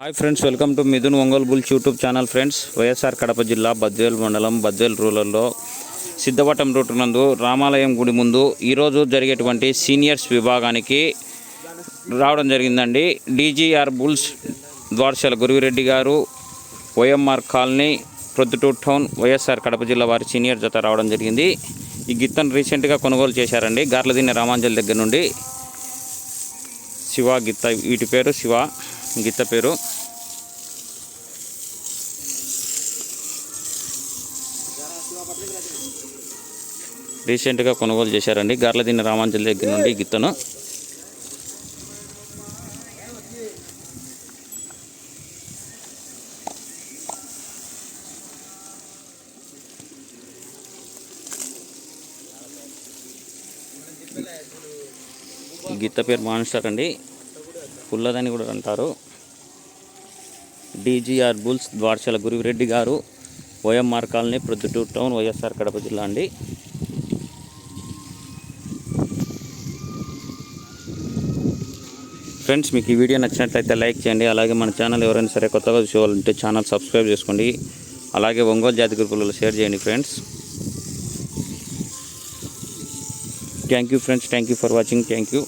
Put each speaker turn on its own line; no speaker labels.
Hi friends welcome to Mithun Ongole bulls YouTube channel friends. YSR Kadapa జిల్లా బద్వేల్ మండలం బద్వేల్ రూరల్లో Siddhavatam route నందు రామాలయం గుడి ముందు ఈరోజు జరిగేటువంటి సీనియర్స్ విభాగానికి రావడం జరిగిందండి. డీజీఆర్ బుల్స్ ద్వారశాల గురువిరెడ్డి గారు YMR colony Proddatur town YSR Kadapa జిల్లా వారి సీనియర్ జత రావడం జరిగింది. ఈ గిత్తను రీసెంట్గా కొనుగోలు చేశారండి. గార్లదిన్నె రామాంజల్ దగ్గర నుండి శివ గిత్త వీటి పేరు శివ. గిత్త పేరు. రీసెంట్గా కొనుగోలు చేశారండి. గార్లదిన్న రామాంజలి దగ్గర నుండి గిత్తను. గిత్త పేరు మాన్స్టర్ అండి. పుల్లదని కూడా అంటారు. డీజీఆర్ బుల్స్ ద్వార్చల గురువిరెడ్డి గారు OMR colony Proddatur town YSR Kadapa జిల్లా అండి. ఫ్రెండ్స్ మీకు ఈ వీడియో నచ్చినట్లయితే లైక్ చేయండి. అలాగే మన ఛానల్ ఎవరైనా సరే కొత్తగా చూసేవాళ్ళంటే ఛానల్ సబ్స్క్రైబ్ చేసుకోండి. అలాగే ఒంగోలు జాతి గ్రూపులలో షేర్ చేయండి friends. Thank you friends. Thank you for watching. Thank you.